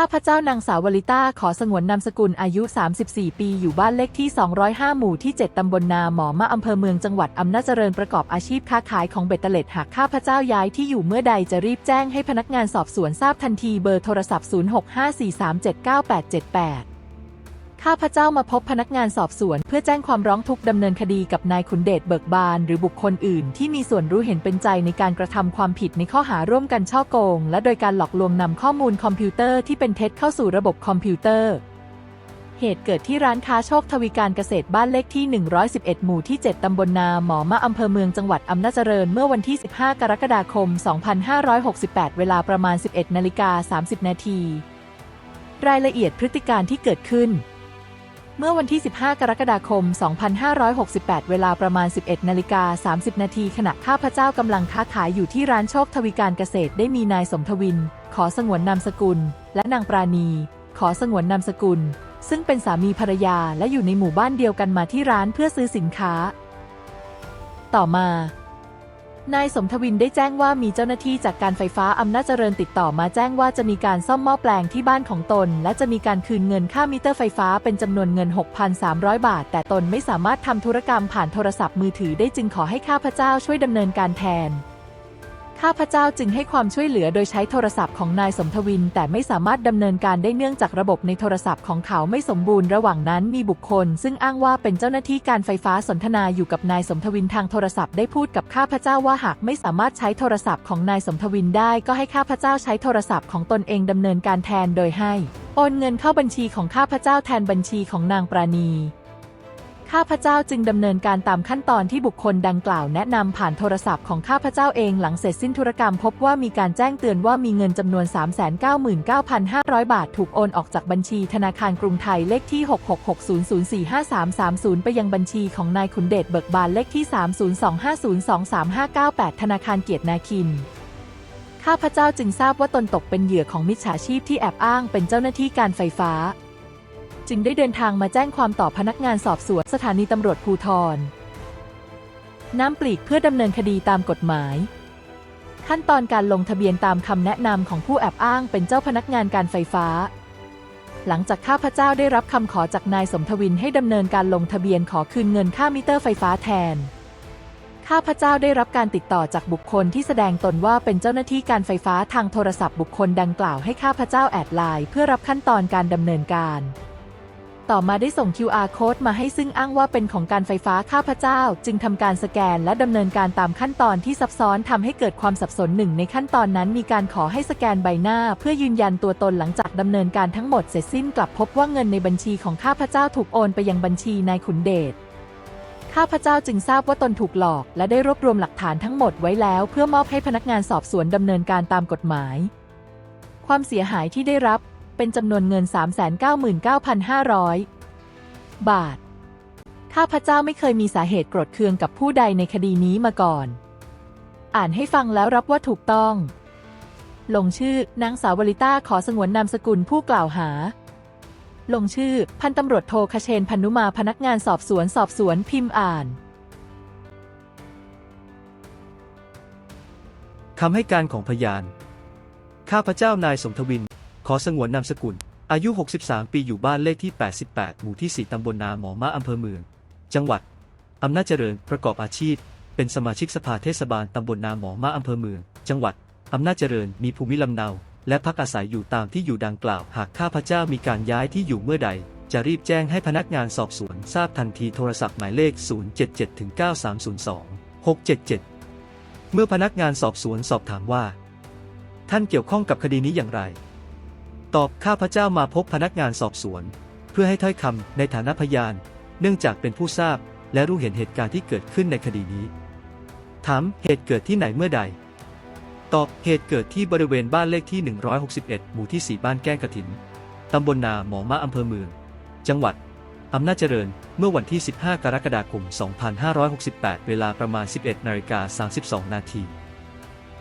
ข้าพเจ้านางสาววลิต้าขอสงวนนามสกุลอายุ 34 ปีอยู่บ้านเลขที่ 205 หมู่ที่ 7 ตำบลนาหมอมาอำเภอเมืองจังหวัดอำนาจเจริญประกอบอาชีพค้าขายของเบ็ดเตล็ดหากข้าพเจ้าย้ายที่อยู่เมื่อใดจะรีบแจ้งให้พนักงานสอบสวนทราบทันทีเบอร์โทรศัพท์ 0654379878 ข้าพเจ้ามาพบพนักงานสอบสวน เพื่อแจ้งความร้องทุกข์ดำเนินคดีกับนายขุนเดชเบิกบาน หรือบุคคลอื่น ที่มีส่วนรู้เห็นเป็นใจในการกระทำความผิดในข้อหาร่วมกันช่อโกง และโดยการหลอกลวงนำข้อมูลคอมพิวเตอร์ที่เป็นเท็จเข้าสู่ระบบคอมพิวเตอร์ เหตุเกิดที่ร้านค้าโชคทวีการเกษตรบ้านเลขที่ 111 หมู่ที่ 7 ตำบลนาหมอมะอำเภอเมืองจังหวัดอำนาจเจริญเมื่อวันที่ 15 กรกฎาคม 2568 เวลาประมาณ 11นาฬิกา30 นาทีรายละเอียดพฤติการที่เกิดขึ้น เมื่อวันที่ 15 กรกฎาคม 2568 เวลาประมาณ 11นาฬิกา30 นาทีขณะข้าพเจ้ากำลังค้าขายอยู่ที่ร้านโชคทวีการเกษตรได้มีนายสมทวิน ขอสงวนนามสกุล และนางปราณี ขอสงวนนามสกุล ซึ่งเป็นสามีภรรยาและอยู่ในหมู่บ้านเดียวกันมาที่ร้านเพื่อซื้อสินค้า ต่อมา นายสมทวินได้แจ้งว่ามีเจ้าหน้าที่จากการไฟฟ้าอำนาจเจริญติดต่อมาแจ้งว่าจะมีการซ่อมหม้อแปลงที่บ้านของตน และจะมีการคืนเงินค่ามิเตอร์ไฟฟ้าเป็นจำนวนเงิน 6,300 บาท แต่ตนไม่สามารถทำธุรกรรมผ่านโทรศัพท์มือถือได้จึงขอให้ข้าพเจ้าช่วยดำเนินการแทน ข้าพเจ้าจึงให้ความช่วยเหลือโดยใช้โทรศัพท์ของนายสมทวิน แต่ไม่สามารถดำเนินการได้เนื่องจากระบบในโทรศัพท์ของเขาไม่สมบูรณ์ระหว่างนั้นมีบุคคล ซึ่งอ้างว่าเป็นเจ้าหน้าที่การไฟฟ้าสนทนาอยู่กับนายสมทวินทางโทรศัพท์ได้พูดกับข้าพเจ้าว่าหากไม่สามารถใช้โทรศัพท์ของนายสมทวินได้ ก็ให้ข้าพเจ้าใช้โทรศัพท์ของตนเองดำเนินการแทนโดยให้ โอนเงินเข้าบัญชีของข้าพเจ้าแทนบัญชีของนางปราณี ข้าพเจ้าจึงดำเนินการตามขั้นตอนที่บุคคลดังกล่าวแนะนำผ่านโทรศัพท์ของข้าพเจ้าเองหลังเสร็จสิ้นธุรกรรม พบว่ามีการแจ้งเตือนว่ามีเงินจำนวน 399,500 บาท ถูกโอนออกจากบัญชีธนาคารกรุงไทยเลขที่ 666045330 ไปยังบัญชีของนายขุนเดชเบิกบานเลขที่ 3025023598 ธนาคารเกียรตินาคินข้าพเจ้าจึงทราบว่าตนตกเป็นเหยื่อของมิจฉาชีพที่แอบอ้างเป็นเจ้าหน้าที่การไฟฟ้า จึงได้เดินทางมาแจ้งความต่อพนักงานสอบสวนสถานีตำรวจภูทร น้ำปลีกเพื่อดำเนินคดีตามกฎหมาย ขั้นตอนการลงทะเบียนตามคำแนะนำของผู้แอบอ้างเป็นเจ้าพนักงานการไฟฟ้า หลังจากข้าพเจ้าได้รับคำขอจากนายสมทวินให้ดำเนินการลงทะเบียนขอคืนเงินค่ามิเตอร์ไฟฟ้าแทนข้าพเจ้าได้รับการติดต่อจากบุคคลที่แสดงตนว่าเป็นเจ้าหน้าที่การไฟฟ้าทางโทรศัพท์บุคคลดังกล่าวให้ข้าพเจ้าแอดไลน์เพื่อรับขั้นตอนการดำเนินการ ต่อมาได้ส่ง QR code มาให้ซึ่งอ้างว่าเป็นของการไฟฟ้าข้าพเจ้า จึงทำการสแกนและดำเนินการตามขั้นตอนที่ซับซ้อนทำให้เกิดความสับสนหนึ่งในขั้นตอนนั้นมีการขอให้สแกนใบหน้า เพื่อยืนยันตัวตนหลังจากดำเนินการทั้งหมดเสร็จสิ้นกลับพบว่าเงินในบัญชีของข้าพเจ้าถูกโอนไปยังบัญชีนายขุนเดชข้าพเจ้าจึงทราบว่าตนถูกหลอก และได้รวบรวมหลักฐานทั้งหมดไว้แล้ว เพื่อมอบให้พนักงานสอบสวนดำเนินการตามกฎหมาย ความเสียหายที่ได้รับ เป็นจำนวนเงิน 399,500 บาท ข้าพเจ้าไม่เคยมีสาเหตุโกรธเคืองกับผู้ใดในคดีนี้มาก่อน อ่านให้ฟังแล้วรับว่าถูกต้อง ลงชื่อนางสาววลิต้าขอสงวนนามสกุลผู้กล่าวหา ลงชื่อ พันตำรวจโทคเชนพันนุมาพนักงานสอบสวนสอบสวนพิมพ์อ่านคำให้การของพยาน ข้าพเจ้านายสมทวิน ขอสงวนนามสกุล อายุ 63 ปีอยู่บ้านเลขที่ 88 หมู่ที่ 4 ตำบลนาหมอมะอำเภอเมือง จังหวัด อำนาจเจริญ ประกอบอาชีพ เป็นสมาชิกสภาเทศบาลตำบลนาหมอมะอำเภอเมือง จังหวัด อำนาจเจริญ มีภูมิลำเนา และพักอาศัยอยู่ตามที่อยู่ดังกล่าว หากข้าพเจ้ามีการย้ายที่อยู่เมื่อใด จะรีบแจ้งให้พนักงานสอบสวนทราบทันทีโทรศัพท์หมายเลข 077-9302 677 เมื่อพนักงานสอบสวนสอบถามว่า ท่านเกี่ยวข้องกับคดีนี้อย่างไร ตอบข้าพเจ้ามาพบพนักงานสอบสวน เพื่อให้ถ้อยคำในฐานะพยาน เนื่องจากเป็นผู้ทราบ และรู้เห็นเหตุการณ์ที่เกิดขึ้นในคดีนี้ ถามเหตุเกิดที่ไหนเมื่อใด ตอบเหตุเกิดที่บริเวณบ้านเลขที่ 161 หมู่ที่ 4 บ้านแก้งกระถินตำบลนาหมอมะอำเภอเมือง จังหวัดอำนาจเจริญ เมื่อวันที่ 15 กรกฎาคม 2568 เวลาประมาณ 11นาฬิกา32 นาที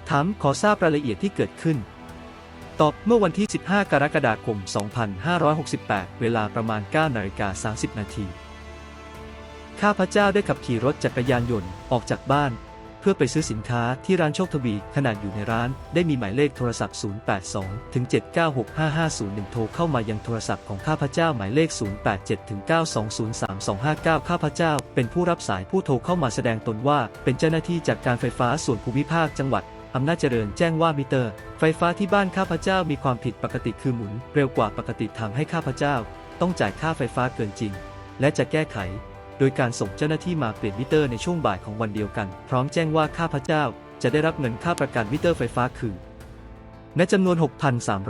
ถามขอทราบรายละเอียดที่เกิดขึ้น ตอบเมื่อวันที่ 15 กรกฎาคม 2568 เวลาประมาณ 9 นาฬิกา 30 นาที ข้าพเจ้าได้ขับขี่รถจักรยานยนต์ออกจากบ้าน เพื่อไปซื้อสินค้าที่ร้านโชคทวีขนาดอยู่ในร้านได้มีหมายเลขโทรศัพท์ 082ถึง7965501 โทรเข้ามายังโทรศัพท์ของข้าพเจ้าหมายเลข 087ถึง9203259 ข้าพเจ้าเป็นผู้รับสายผู้โทรเข้ามาแสดงตนว่าเป็นเจ้าหน้าที่จากการไฟฟ้าส่วนภูมิภาคจังหวัด อำนาจเจริญแจ้งว่ามิเตอร์ ไฟฟ้าที่บ้านข้าพเจ้ามีความผิดปกติคือหมุน เร็วกว่าปกติทำให้ข้าพเจ้า ต้องจ่ายค่าไฟฟ้าเกินจริง และจะแก้ไข โดยการส่งเจ้าหน้าที่มาเปลี่ยนมิเตอร์ในช่วงบ่ายของวันเดียวกัน พร้อมแจ้งว่าข้าพเจ้าจะได้รับเงินค่าประกันมิเตอร์ไฟฟ้าคืนในจำนวน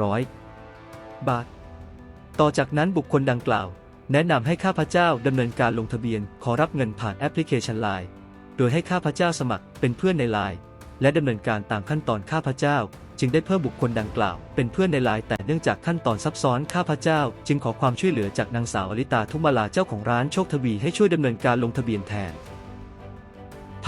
6,300 บาท ต่อจากนั้นบุคคลดังกล่าว แนะนำให้ข้าพเจ้าดำเนินการลงทะเบียน ขอรับเงินผ่านแอปพลิเคชัน Line โดยให้ข้าพเจ้าสมัครเป็นเพื่อนในไลน์ และดำเนินการตามขั้นตอนข้าพเจ้า จึงได้เพิ่มบุคคลดังกล่าว เป็นเพื่อนในไลน์แต่เนื่องจากขั้นตอนซับซ้อนข้าพเจ้า จึงขอความช่วยเหลือจากนางสาวอลิตาทุมาลาเจ้าของร้านโชคทวีให้ช่วยดำเนินการลงทะเบียนแทน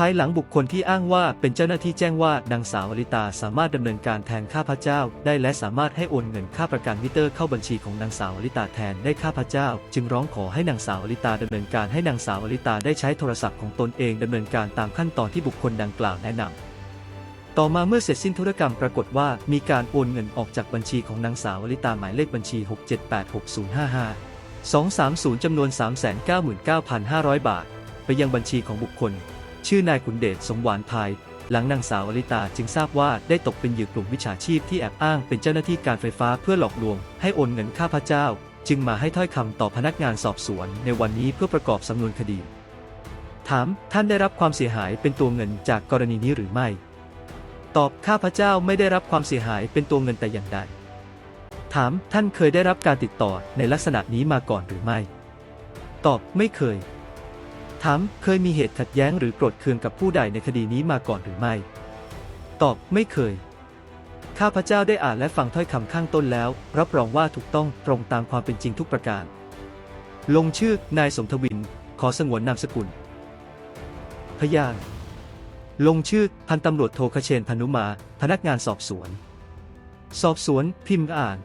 ภายหลังบุคคลที่อ้างว่าเป็นเจ้าหน้าที่แจ้งว่านางสาวอลิตาสามารถดำเนินการแทนข้าพเจ้า ได้และสามารถให้โอนเงินค่าประกันมิเตอร์เข้าบัญชีของนางสาวอลิตาแทนได้ข้าพเจ้า จึงร้องขอให้นางสาวอลิตาดำเนินการให้นางสาวอลิตาได้ใช้โทรศัพท์ของตนเองดำเนินการตามขั้นตอนที่บุคคลดังกล่าวแนะนำ ต่อมาเมื่อเสร็จสิ้นธุรกรรมปรากฏว่ามีการโอนเงินออกจากบัญชีของนางสาววลิตาหมายเลขบัญชี 6786055 230 จำนวน 399,500 บาท ไปยังบัญชีของบุคคล ชื่อนายขุนเดชสมหวานภาย หลังนางสาววลิตาจึงทราบว่าได้ตกเป็นเหยื่อกลุ่มวิชาชีพที่แอบอ้างเป็นเจ้าหน้าที่การไฟฟ้าเพื่อหลอกลวง ให้โอนเงินข้าพระเจ้า จึงมาให้ถ้อยคำต่อพนักงานสอบสวน ในวันนี้เพื่อประกอบสำนวนคดี ถาม ท่านได้รับความเสียหายเป็นตัวเงินจากกรณีนี้หรือไม่ ตอบข้าพเจ้าไม่ได้รับความเสียหายเป็นตัวเงินแต่อย่างใด ถามท่านเคยได้รับการติดต่อในลักษณะนี้มาก่อนหรือไม่ ตอบไม่เคย ถามเคยมีเหตุขัดแย้งหรือโกรธเคืองกับผู้ใดในคดีนี้มาก่อนหรือไม่ ตอบไม่เคย ข้าพเจ้าได้อ่านและฟังถ้อยคำข้างต้นแล้ว รับรองว่าถูกต้องตรงตามความเป็นจริงทุกประการ ลงชื่อนายสมทวิน ขอสงวนนามสกุล พยาน ลงชื่อพันตำรวจโทคเชนพนุมา พนักงานสอบสวน สอบสวน พิมพ์อ่าน